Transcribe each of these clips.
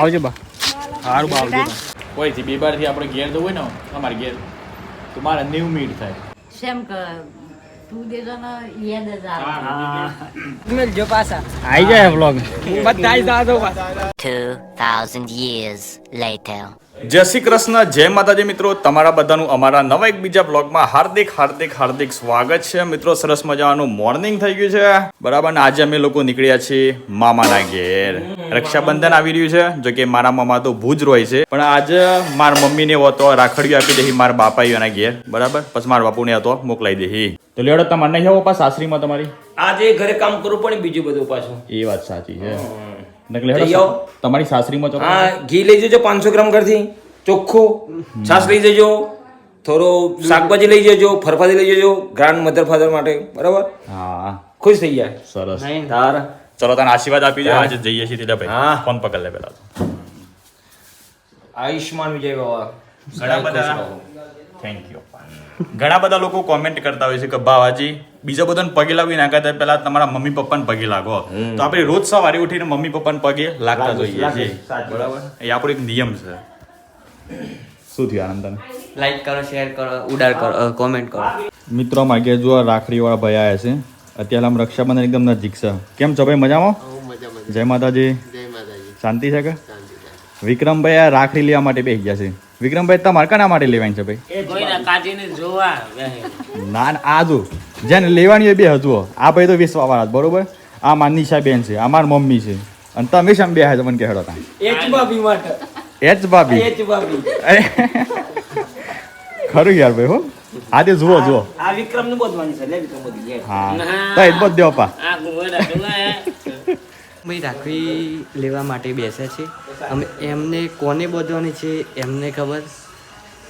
આવજો બા. સારું બા આવજો બા. કોઈથી? બીબારથી આપણે ઘેર જવું હોય ને અમારે ઘેર. તો મારે નેવ મિનિટ થાય. સેમ કે તું દેજો ને યાદ જ આવે. મેલજો પાછા. આવી જાય વ્લોગ બધા દાદો 2,000 years later. જય શ્રી કૃષ્ણ જય માતાજી મિત્રો. તમારા બધાનું અમારા નવા એક બીજા બ્લોગમાં હાર્દિક હાર્દિક હાર્દિક સ્વાગત છે. મિત્રો સરસ મજાનું મોર્નિંગ થઈ ગયું છે. બરાબર ને? આજે અમે લોકો નીકળ્યા છીએ મામાના ઘેર. રક્ષાબંધન આવી રહ્યું છે જો કે મારા મામા તો ભુજ રોય છે. પણ આજે મારા મમ્મીને હતો રાખડીઓ આપી દે મારા બાપા એના ઘેર. બરાબર? પછી મારા બાપુને હતો મોકલાઈ દે તો લેડો તમારે નહીં આવો પાસ સાસરીમાં તમારી? આજે ઘરે કામ કરવું પણ બીજું બધું પાછું એ વાત સાચી છે. તમારી સાસરીમાં હા ઘી લઈ જજો પાંચસો ગ્રામ ઘરથી. ચોખ્ખું. છાશ લઈ જજો. થોડો શાકભાજી લઈ જજો ફરફાજી લઈ જજો ગ્રાન્ડ મધર ફાધર માટે. બરાબર? હા. ખુશ થઈ જાય સરસ. તાર. ચલો તને આશીર્વાદ આપી દે આજે જઈએ છીએ તીધા ભાઈ. હા. ફોન પકડ લે પેલા તો. આયુષ્માન વિજય બાબા ઘણા બધા. થેન્ક યુ ઘણા બધા લોકો કોમેન્ટ કરતા હોય છે કે બાવાજી બીજા બધાને પગે લાવી નાખતા પહેલા તમારા મમ્મી પપ્પાને પગે લાગો. તો આપણે રોજ સવારે ઉઠીને મમ્મી પપ્પાને પગે લાગતા જોઈએ બરાબર? એ આપણો એક નિયમ છે. શું થયું આનંદ તને? લાઈક કરો શેર કરો ઉડાર કરો કોમેન્ટ કરો. મિત્રો માગે જો રાખડી વાળા ભાઈ આવ્યા છે. અત્યારે આમ રક્ષાબંધન એકદમ નજીક છે. કેમ છો ભાઈ મજામાં? જય માતાજી. શાંતિ છે કે? વિક્રમભાઈ આ રાખડી લેવા માટે બેસી ગયા છે. વિક્રમભાઈ તમારે કના માટે લેવાની છે ભાઈ? કોઈના કાઢીને જોવા ના ના, આ જો જેને લેવાની હોય બે હજુ આ ભાઈ તો વિશ્વા વાળા બરોબર? આ માર નિશા બેન છે આ માર મમ્મી છે. અને તમે શેમ બે છે મને કહેડો તા એચ બાબી માટે. એ જ ભાભી એચ બાબી અરે, ખરું યાર ભાઈ હો. આ તે જુઓ જુઓ. આ વિક્રમનું બધવાનું છે લે વિક્રમ બધું હા. તો એ બધું દેવા પા. આ જોવા ભાઈ રાખડી લેવા માટે બેસે છે અમે એમને કોને બોધવાની છે એમને ખબર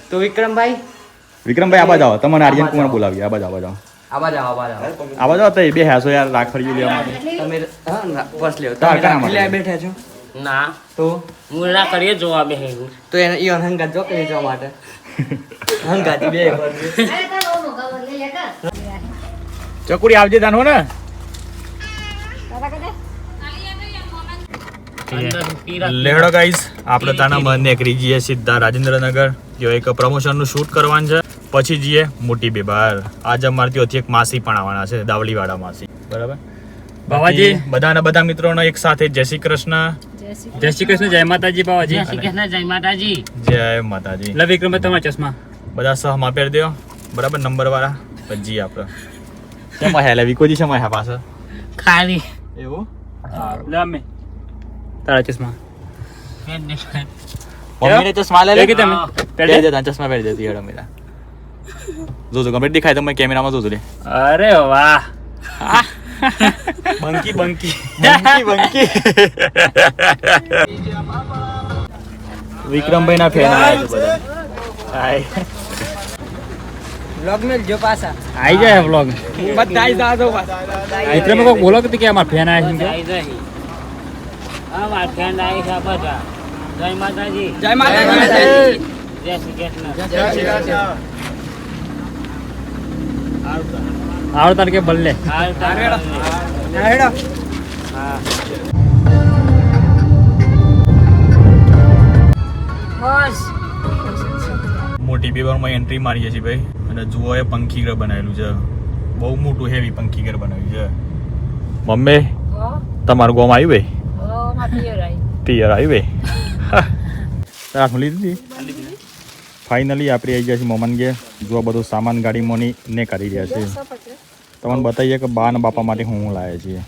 તો વિક્રમભાઈ વિક્રમભાઈ આ બાજુ આવો તમને આર્યન કુમાર બોલાવી આ બાજુ આ જાવ આવા જાઓ આવા જાવ આ બાજુ આવો તો એ બે હાસો યાર રાખડીઓ લેવા માટે તમે હા બસ લેવો તાર તમે રાખડી બેઠા છો ના તો હું ના કરીએ જોવા બે તો એને એ હંગાત જો કરી જવા માટે હંગાત બે ચકુડી આવજે તાન હો ને લેહડો ગાઈઝ આપણે તાના મન નીકળી જઈએ સીધા રાજેન્દ્રનગર. જો એક પ્રમોશનનું શૂટ કરવાનું છે પછી જઈએ મોટી બેબાર આજે અમારથી ત્યાંથી એક માસી પણ આવવાના છે દાવલીવાળા માસી. બરાબર? બાવાજી બધાના બધા મિત્રોનો એક સાથે જય શ્રી કૃષ્ણ. જય શ્રી કૃષ્ણ. જય માતાજી બાવાજી. જય શ્રી કૃષ્ણ જય માતાજી. જય માતાજી. લવ વિક્રમ તમારા ચશ્મા. બધા સહમાં પહેરી દો બરાબર? નંબર વાળા પછી આપણે. શેમાં હેલા વિકોજી શેમાં હે પાછળ. ખાલી. એવું? લે અમે. તારા ચશ્મા. મમ્મીને ચશ્મા લે લે? કે તમે પહેરી દે ચશ્મા પહેરી દેતી હેડો મેરા. જોજો કમ્પ્લીટ દેખાય તમે કેમેરામાં જોજો લે. અરે વાહ. બંકી બંકી. બંકી બંકી. વિક્રમભાઈ ના ફેન આવ્યા છે બધા. હાય. બ્લોગ મેલજો પાછા. આઈ જાય વ્લોગ બધા પાછા. કોઈ બોલો કે કે અમાર ફેન આવ્યા છે જય હા માર ફ્રેન્ડ છે બધા. જય માતાજી. જય માતાજી. જય શ્રી કૃષ્ણ. આવડ તારીખે બલ્લે હાલ તારે હેડો. મોટી બેબારમાં એન્ટ્રી મારીએ છીએ ભાઈ. અને જુઓ એ પંખી ઘર બનાવેલું છે. બહુ મોટું હેવી પંખી ઘર બનાવ્યું છે. મમ્મી તમારું ગોમ આવ્યું ભાઈ? પિયર આવી ભાઈ. રાખું લીધી હતી ફાઇનલી આપણે આવી ગયા છીએ મમન ગે જો બધો સામાન ગાડીમાં મોની ને કરી રહ્યા છે. તમને બતાવીએ કે બા અને બાપા માટે હું હું લાવ્યા છીએ.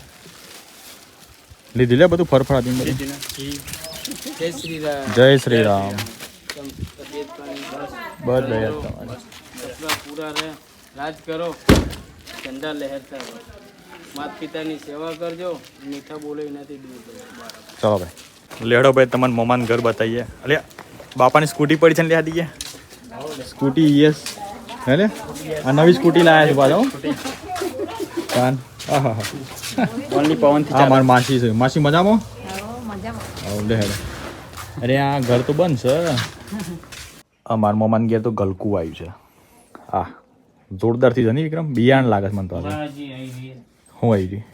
લીધી લે બધું ફરફરાતી બધું? જય શ્રી રામ જય શ્રી રામ. બસ દયા તમારી પૂરા રહે રાજ કરો ઝંડા લહેરતા માતા પિતાની સેવા કરજો મીઠા બોલે એનાથી દૂર ચલો ભાઈ. લેડો ભાઈ તમને મમાન ઘર બતાવીએ. અલે બાપાની સ્કૂટી પડી છે ને લ્યા દઈએ સ્કૂટી યસ. હે ને આ નવી સ્કૂટી લાયા છે પાછો. કાન. આહા. ઓનલી પવન આ માર માસી છે. માસી મજામાં? મજામાં. લે હેડો. અરે આ ઘર તો બંધ છે. આ માર મમાન ઘેર તો ગલકું આવ્યું છે. આ જોરદારથી છે નહીં વિક્રમ? બિયાણ લાગે છે મને તો હું આવી ગઈ.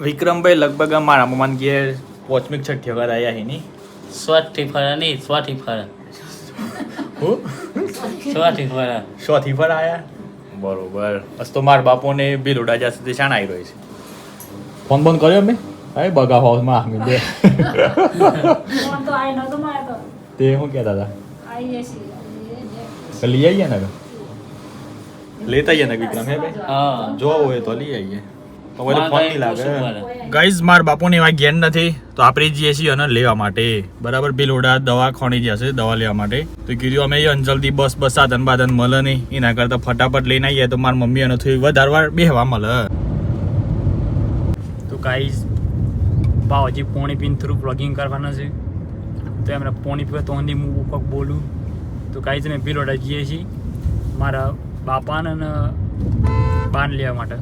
વિક્રમભાઈ લગભગ મારા મમાન ઘેર પોચમીક છઠ્ઠી વખત આવ્યા એની નહીં ફરા ફરે નહીં સ્વથી ફરા. હું? ફરા ફરે. શોથી પર આયા? બરોબર. બસ તો મારા બાપોને બિલ ઉડા જ્યાં સુધી શાણ આવી રહ્યો છે ફોન બંધ કર્યો મેં? અરે બગા હાઉસમાં આમી દે તે શું કહેતા હતા લઈ આવીએ ને લેતા આવીએ ને વિક્રમ હે ભાઈ? હા. જો હોય તો લઈ આવીએ ગાઈઝ મારા બાપુની એવા જ્ઞાન નથી. તો આપણે જઈએ છીએ અને લેવા માટે. બરાબર બિલોડા દવા ખોણી જશે દવા લેવા માટે. તો કીધું અમે અંજલથી બસ બસ સાધન બાધન મળે નહીં. એના કરતાં ફટાફટ લઈને આવીએ તો મારી મમ્મી અને થોડી વધારે વાર બેહવા મળે. તો ગાઈઝ ભાવ હજી પોણી પીને થ્રુ બ્લોગિંગ કરવાના છે. તો એમને પોણી પીવા તો હું કોક બોલું. તો ગાઈઝ અમે બિલોડા જઈએ છીએ મારા બાપાને અને બાન લેવા માટે.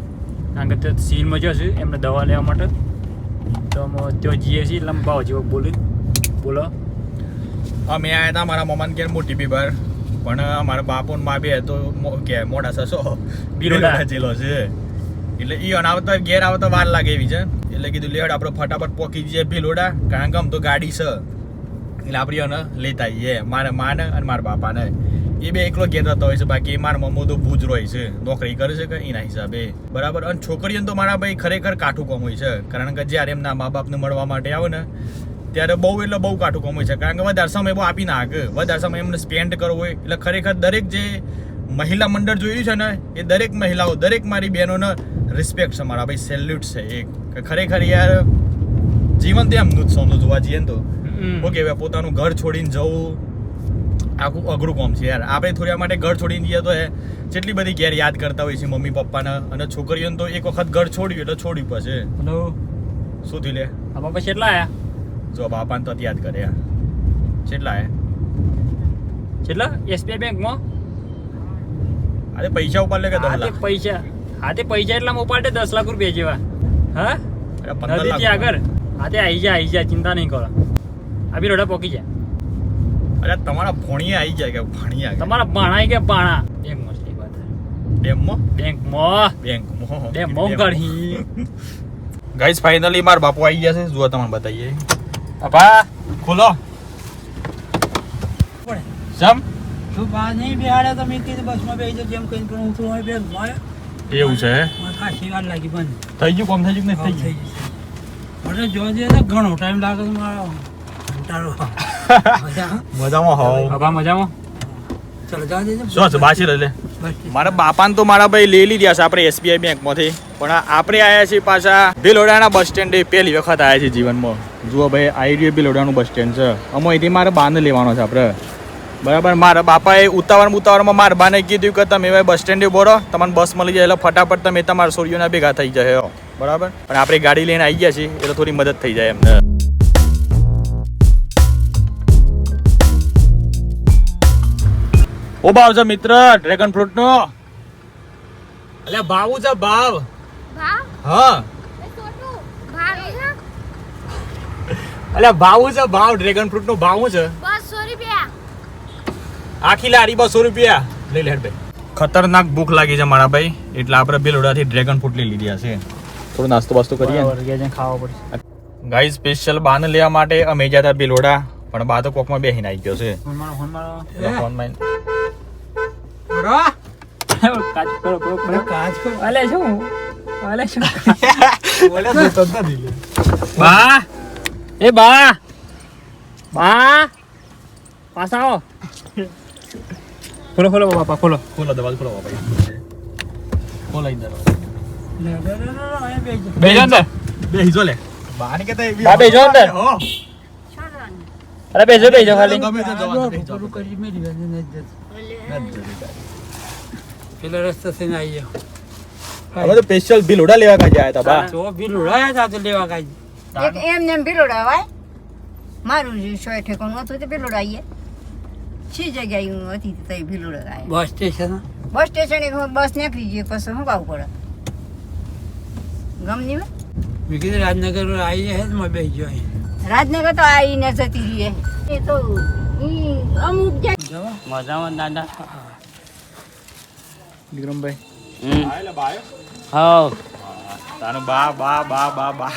કારણ કે તે સિવિલમાં જ્યાં છે એમને દવા લેવા માટે. તો અમે ત્યાં જઈએ છીએ એટલે ભાવ બોલી બોલો. અમે આવ્યા હતા મારા મમ્માને ઘેર મોટી બીબાર પણ મારા બાપુ ને મા બે તો કે મોડા સસો. બિલોડા જેલો છે. એટલે ઈ અનાવતા ઘેર આવતા વાર લાગે એવી છે. એટલે કીધું લેવડ આપણે ફટાફટ પોકી જઈએ ભીલોડા કારણ કે આમ તો ગાડી છે. એટલે આપણે એને લેતા આવીએ મારા માને અને મારા બાપાને. એ બે એકલો ઘેર રહેતા હોય છે બાકી મારા મમ્મો તો ભૂજ હોય છે. નોકરી કરે છે કે એના હિસાબે. બરાબર? અને છોકરીઓને તો મારા ભાઈ ખરેખર કાઠું કોમ હોય છે. કારણ કે જ્યારે એમના મા બાપને મળવા માટે આવે ને ત્યારે બહુ એટલે બહુ કાઠું કોમ હોય છે. કારણ કે વધારે સમય બહુ આપી નાખે. વધારે સમય એમને સ્પેન્ડ કરવો હોય. એટલે ખરેખર દરેક જે મહિલા મંડળ જોયું છે ને એ દરેક મહિલાઓ દરેક મારી બહેનોને રિસ્પેક્ટ છે મારા ભાઈ. સેલ્યુટ છે એક. ખરેખર યાર જીવન તો એમનું જ સોનું જોવા જઈએ ને તો. ઓકે પોતાનું ઘર છોડીને જવું આખું અઘરું કોમ છે યાર. આપણે થોડા માટે ઘર છોડીને જઈએ તો જેટલી બધી ઘેર યાદ કરતા હોય છે મમ્મી પપ્પાને. અને છોકરીઓને તો એક વખત ઘર છોડ્યું એટલે છોડ્યું પછી. હલો? શું થયું લે? આ બાપા કેટલા આયા? જો બાપાને તો યાદ કરે યાર. કેટલા આયા? કેટલા? એસબીઆઈ બેંકમાં? અરે પૈસા ઉપર લે કે દસ લાખ? પૈસા. હા તે પૈસા એટલા ઉપાડે દસ લાખ રૂપિયા જેવા. હા? લાખ આગળ. હા તે આવી જા આવી જા ચિંતા નહીં કરો. આ બી રોડા પોકી જાય અરે તમારા ભોણીએ આવી જાય કે આવે તમારા ભાણા કે ભાણા? બેંક મસ્તી વાત ડેમમાં બેંકમાં બેંકમાં બે મોં ગાઈસ ફાઇનલી માર બાપુ આવી ગયા છે. જુઓ તમને બતાવીએ બાપા. ખોલો. જમ. તું બા નહીં બેહાડે તો મેં કીધું બસમાં બેહી જજો જેમ કહીને પણ હું તો હવે બેગ મારે એવું છે? મને ખાસી વાર લાગી બંધ. થઈ ગયું? કોમ થઈ ગયું કે થઈ નહીં થઈ ગયું? મને જો તો ઘણો ટાઈમ લાગે છે મારો. કંટાળો મજામાં હોવ બાપા મજામાં? શું છે? બાસી લે. મારા બાપાને તો મારા ભાઈ લઈ લીધા છે આપણે એસબીઆઈ બેંકમાંથી. પણ આપણે આવ્યા છીએ પાછા ભીલોડાના બસ સ્ટેન્ડે. પહેલી વખત આવ્યા છીએ જીવનમાં. જુઓ ભાઈ આવી રહ્યું ભીલોડાનું બસ સ્ટેન્ડ છે. અમે અહીંથી મારે બાને લેવાનો છે આપણે. બરાબર મારા બાપાએ ઉતાવળ ઉતાવળમાં મારા બાને કીધું કે તમે હવે બસ સ્ટેન્ડે બોરો તમને બસ મળી જાય એટલે ફટાફટ તમે તમારા સોરીઓના ભેગા થઈ જાય બરાબર? પણ આપણે ગાડી લઈને આવી ગયા છીએ એટલે થોડી મદદ થઈ જાય એમને. ઓ ભાવ છે મિત્ર ડ્રેગન ફ્રૂટ નો એટલે ભાવું છે ભાવ. હા. એટલે ભાવું છે? ભાવ ડ્રેગન ફ્રૂટ નો ભાવ છે. બસો રૂપિયા. આખી લારી બસો રૂપિયા. લઈ લે ભાઈ. ખતરનાક ભૂખ લાગી છે મારા ભાઈ. એટલે આપણે બિલોડાથી ડ્રેગન ફ્રૂટ લઈ લીધા છે. થોડો નાસ્તો બાસ્તો કરીએ. ખાવા પડશે. ગાઈ સ્પેશિયલ બાને લેવા માટે અમે ગયા હતા બિલોડા પણ બા તો કોકમાં બેહીને આવી ગયો છે. ફોન મારો કાચ કરો કરો. કરો કાચ પર અલે શું? અલે શું? બા. એ બા. બા. પાછા આવો. ખોલો ખોલો બાપા ખોલો. ખોલો દવા ખોલો બાપા. ખોલો ઇધર લે, લે, લે, લે, લે. બેજો અંદર. લે. બા બેજો અંદર. અરે બેજો બેજો ખાલી. ગમે તે જવા કરી જતી. પેલા રસ્તા થી આવી જાઓ. અમે તો સ્પેશિયલ ભીલોડા લેવા કાજે આયા હતા બા. તો ભીલોડા તા તો લેવા કાજે એક એમ નેમ ભીલોડા વાય મારું જે સો ઠેકાણું હતું તે ભીલોડા આઈએ શી જગ્યાએ હું હતી તે ભીલોડા આયા બસ સ્ટેશન? બસ સ્ટેશન એક બસ નીકળી ગઈ પછી શું પાવું પડે? ગમની મે મેં કીધું રાજનગર આવી હે તો મેં બેસી ગયો રાજનગર તો આવીને જતી રહીએ એ. તો અમુક મજામાં? દાદા. વિક્રમભાઈ? હા તાનું બા બા બા બા બા.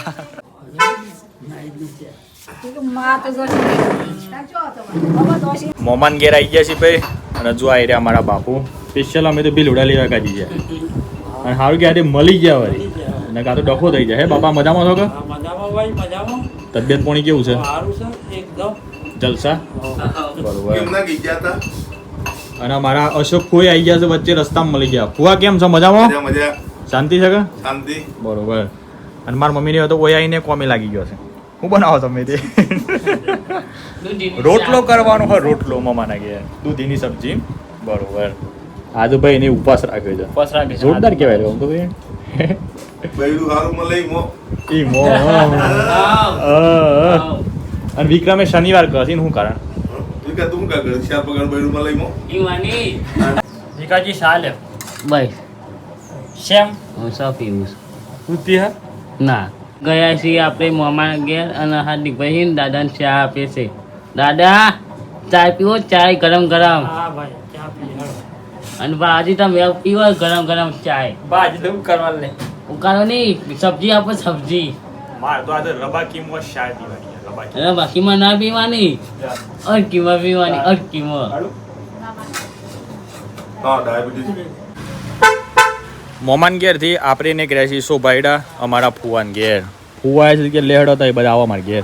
મોમાન ઘેર આવી ગયા છે ભાઈ અને જો આવી રહ્યા અમારા બાપુ. સ્પેશિયલ અમે તો ભીલુડા ઉડા લેવા કાઢી ગયા અને સારું કે આજે મળી ગયા વળી. અને કાં તો ડખો થઈ જાય. હે બાપા મજામાં છો કે? મજામાં ભાઈ મજામાં. તબિયત પોણી કેવું છે? સારું છે એકદમ. જલસા? હતા અને મારા અશોક ફોઈ આવી ગયા છે વચ્ચે રસ્તામાં મળી ગયા. ફુવા કેમ છો? મજામાં? મજા મજા. શાંતિ છે કે? શાંતિ. બરોબર. અને મારા મમ્મીને હવે તો ઓય આવીને કોમે લાગી ગયો છે. હું બનાવો તમે તે? રોટલો કરવાનો હોય રોટલો મમ્માના ગયા દૂધીની સબ્જી. બરોબર. આજુ ભાઈ એને ઉપવાસ રાખ્યો છે. ઉપવાસ રાખે જોરદાર કહેવાય રહ્યો તો ભાઈ. બૈરું હારું મળે મો. ઈ મો અને વિક્રમે શનિવાર કહી શું કારણ? વિકા કે તું કા કરે? ચાર પગાર બૈરું લઈમો મો વિકાજી સાલે ભાઈ શેમ? હું સા પીવું તું હા? ના. ગયા છીએ આપણે મામા ઘેર અને હાર્દિકભાઈ દાદાને ચા આપે છે. દાદા ચા પીવો ચાય ગરમ ગરમ. હા ભાઈ ચા પી અને ભાજી તમે પીવો ગરમ ગરમ ચાય ભાજી તો કરવા લે. ઉકાળો નહીં સબ્જી આપો સબ્જી. મારે તો આજે રબાકીમાં શાય પીવાની અને બાકીમાં ના પીવાની? અડકીમાં પીવાની ડાયાબિટીસ. મોમાન ઘેરથી આપણે એને કર્યા છીએ સોભાઈડા અમારા ફુવાન ઘેર. ફુવા છે કે લેહડ હતા એ બધા આવા મારા ઘેર.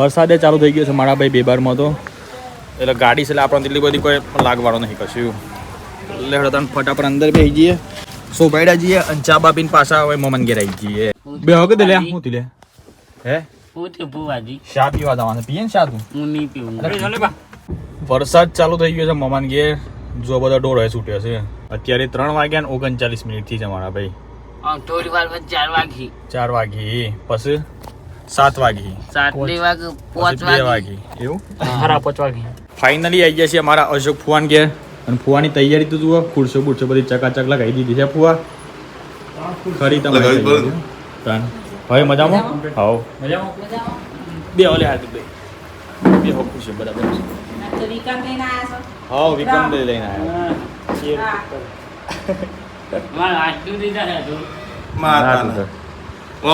વરસાદે ચાલુ થઈ ગયો છે મારા ભાઈ બેબારમાં તો. એટલે ગાડી છે એટલે આપણને એટલી બધી કોઈ લાગવાનું નહીં કશું. લેહડ હતા ને ફટાફટ અંદર બેસી જઈએ. સોભાઈડા જઈએ અને ચા બાપીને પાછા હવે મોમાન ઘેર આવી જઈએ. બે હવે દે લે હું લે. હે? ભુવાજી. શા પીવા જવાનું પીએ ને શા તું હું નહીં પીવું. વરસાદ ચાલુ થઈ ગયો છે મમાન ઘેર. જો બધા ડોળે છૂટ્યો છે. અત્યારે ત્રણ વાગ્યા ને ઓગણચાલીસ મિનિટથી છે મારા ભાઈ. થોડી વાર પછી ચાર વાગી. ચાર વાગી. પછી સાત વાગી. સાત વાગે પાંચ વાગી. એવું? હારા પાંચ વાગે. ફાઇનલી આવી ગયા છે અમારા અશોક ફુવાન ઘેર. અને ફુવાની તૈયારી તો જુઓ ખુરશો બુરશો બધી ચકાચક લગાવી દીધી છે ફુવા. ખરી તમારી હવે મજામાં? હાઉ? મજામાં? બે ઓલે હાથ બે. બે હો ખુરશીઓ બરાબર હાવ વિક્રમ દે લઈને આવ્યા મારે આટલું દીધા હે તું ના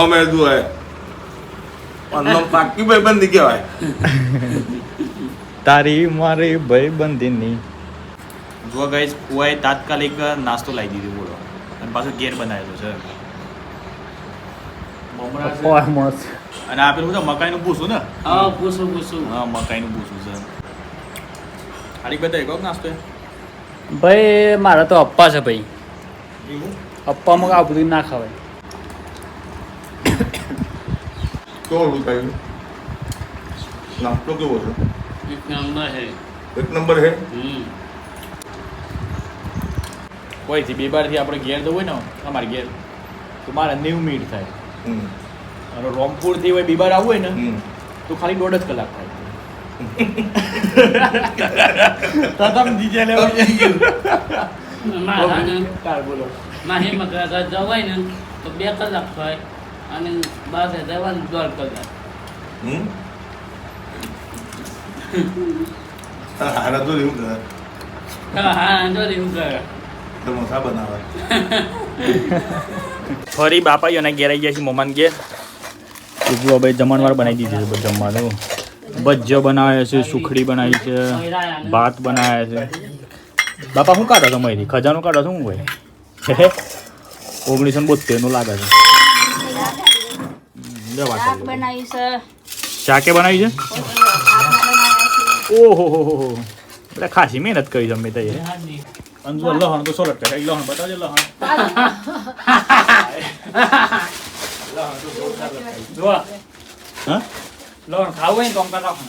ઓ મે દુ હે. અન્નમ પાકી ભાઈ બંધી કહેવાય. તારી મારી ભાઈબંધીની. જો ગાઈસ ફુવાએ તાત્કાલિક નાસ્તો લાવી દીધો બોલો. અને પાછો ગેર બનાવેલો છે. મમરા છે. અને આ પેલું મકાઈનું ભૂસું ને? હા પૂછું પૂછું હા મકાઈનું ભૂસું છે. હારી બધા કહો નાસ્તો ભાઈ મારા તો અપ્પા છે ભાઈ. એવું? અપ્પામાં આ બધું ના ખાવાય. કેવું કહ્યું નાસ્તો કેવો છે? એક નંબર છે. એક નંબર હે હમ. કોઈથી? બે બારથી આપણે ઘેર તો હોય ને અમારે ઘેર તો મારે નેવું મિનિટ થાય. અને રોમપુરથી હોય બીબાર આવવું હોય ને તો ખાલી દોઢ જ કલાક થાય. તમે જીજે લેવા બોલો. માહી મકરા જવાય ને તો બે કલાક થાય અને બાદ જવાનું દોઢ કલાક. હમ? હા તો એવું કરે? હા હા જો એવું કરે? બનાવે. ફરી બાપા અને ઘેર આવી ગયા છે મોમાન ઘેર. તો હવે જમણવાર બનાવી દીધી છે જમવાનું. ભજ્જો બનાવે છે, સુખડી બનાવી છે, ભાત બનાવે છે. બાપા, શું કાઢો છો મયથી ખજાનો કાઢો છો શું ભાઈ ઓગણીસો બોતેરનું લાગે છે. બનાવી છે શાકે બનાવી છે? ઓહો, હો હો હો. એટલે ખાસી મહેનત કરી તમે તો અંજુ લહણ તો સોલટ કરે લહણ બતાવજે લહણ લોન ખાવું હોય ને તો અમકા રાખો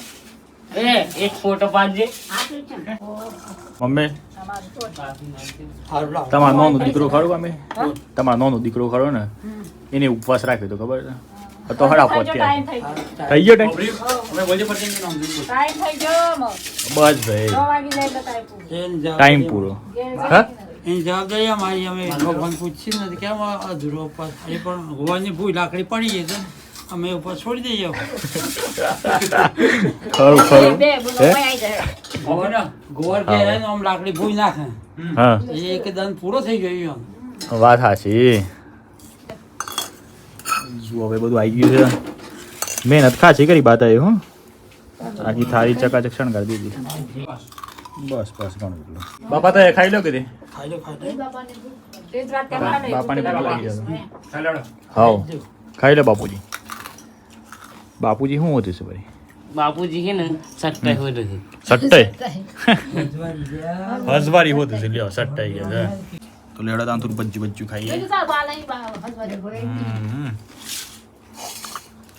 એ એક ફોટો પાડજે મમ્મી તમારો નાનો દીકરો ખરો અમે તમારો નાનો દીકરો ખરો ને એને ઉપવાસ રાખ્યો તો ખબર છે તો હડા પહોંચ્યા થઈ ગયો. ટાઈમ? બસ ભાઈ. એની જવાબ- ટાઈમ પૂરો. હા? એની જવાબદારી અમારી અમે ભગવાન પૂછી નથી. કેમ અધૂરો ઉપવાસ? એ પણ ભગવાનની ભૂલ લાકડી પડી ગઈ છે. અમે ઉપર છોડી દઈએ ખરું ખરું. હે? ગોળ ગોળ ઘેર આવીને આમ લાકડી ભૂઈ નાખે. હા. એ એક દન પૂરો થઈ ગયો. વાત સાચી શું હવે બધું આવી ગયું છે. મહેનત ખાસી કરી બાત આવી હો. આખી થાળી ચકાચક ક્ષણ કરી દીધી. બસ બસ ઘણું એટલું બાપા તો ખાઈ લો કીધી? બાપાને હાવ. ખાઈ લો બાપુજી. બાપુજી શું હોતું છે ભાઈ બાપુજી કે ને સટ્ટાઈ છે હોતું. છે લ્યો સટ્ટાઈ ગયા છે. તો લેડા તાન બજ્જુ બચ્ચું ખાઈએ.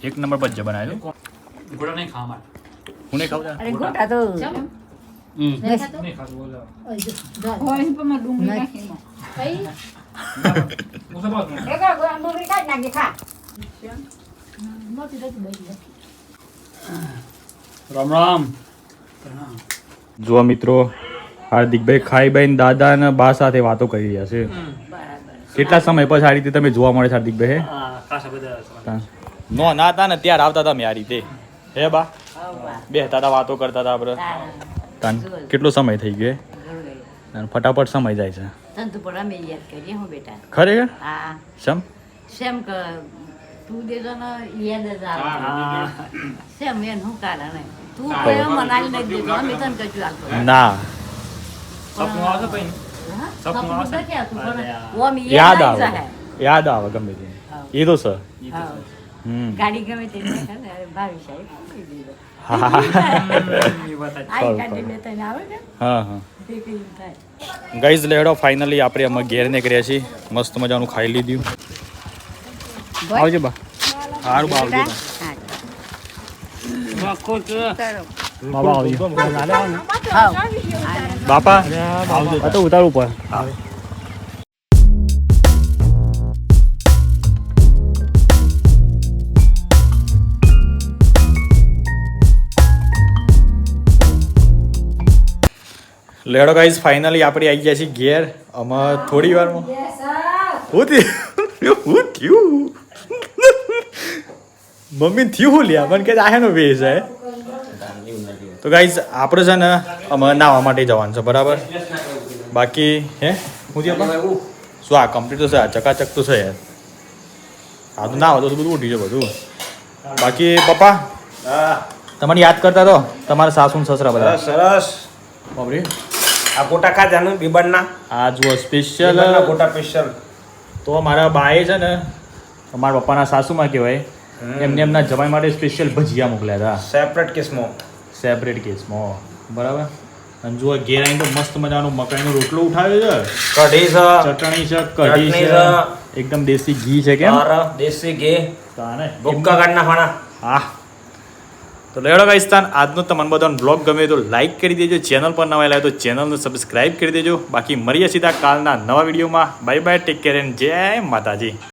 એક નંબર બચ્ચા બનાવ્યો ગોળા નહીં ખાવા માટે. હું નહીં ખાવ અરે ગોટા તો નહીં ખાતું? બોલો. ડુંગળી કાઢી નાખી ખા. રામ રામ. જુઓ મિત્રો હાર્દિકભાઈ ખાઈભાઈ દાદા અને બા સાથે વાતો કરી રહ્યા છે. કેટલા સમય પછી આ રીતે તમે જોવા મળે છે હાર્દિકભાઈ હા ખાસા બધા નો ના હતા ને ત્યારે આવતા હતા મેં તે હે બા? બેહતા હતા વાતો કરતા હતા આપણે. તાન કેટલો સમય થઈ ગયો? અને ફટાફટ સમય જાય છે. તન તો પણ અમે યાદ કરીએ હું બેટા. ખરેખર? હા. સમ શેમ કે તું દેજો ને યાદ જ આવે. શેમ એન હું કારણ તું કયો મનાલી નથી દેજો અમે તન કજુ આલતો ના. સપનું આવે પછી સપનું આવે યાદ આવે યાદ આવે ગમે તે. એ તો સર હા. હમ ગાડી ગમે તે ભાવી સાહેબ ગઈઝ લેડો ફાઇનલી આપણે અમે ઘેર નીકળ્યા છીએ. મસ્ત મજાનું ખાઈ લીધું. આવજો બા. સારું બા આવજો બાપા તો ઉતારવું પડે. લેડો ગાઈઝ ફાઇનલી આપણે આવી ગયા છીએ ઘેર. આમાં થોડી વારમાં. હું થયું? હું થયું? મમ્મી થયું હું લ્યા? મને કે આ હેનો વેશ હે. તો ગાઈઝ આપણે છે ને અમે નાહવા માટે જવાનું છે બરાબર? બાકી હે? હું થયું શું આ કમ્પ્લીટ તો છે આ ચકાચક તો છે. યાર આ તો ના હોય તો બધું ઉઠી છે બધું. બાકી પપ્પા? તમને યાદ કરતા તો તમારા સાસુ ને સસરા બધા. સરસ સરસ. બાપરે. આ ગોટા ખાધાનું બીબાડના આ જુઓ સ્પેશિયલ ગોટા સ્પેશિયલ તો મારા બાએ છે ને મારા પપ્પાના સાસુમાં કહેવાય એમને એમના જમાઈ માટે સ્પેશિયલ ભજીયા મોકલ્યા હતા. સેપરેટ કેસમાં. સેપરેટ કેસમાં. બરાબર? અને જુઓ ઘેર આવીને તો મસ્ત મજાનો મકાઈનો રોટલો ઉઠાવ્યો છે. કઢી છે. ચટણી છે કઢી છે. એકદમ દેશી ઘી છે કેમ? દેશી ઘી. ભૂક્કા કાઢના ખાણા હા. તો લેડો તાન આજનો તમને બધાનો બ્લોગ ગમે તો લાઇક કરી દેજો. ચેનલ પર નવા લાવે તો ચેનલને સબસ્ક્રાઈબ કરી દેજો. બાકી મળીએ સીધા કાલના નવા વિડીયોમાં bye bye take care and જય માતાજી.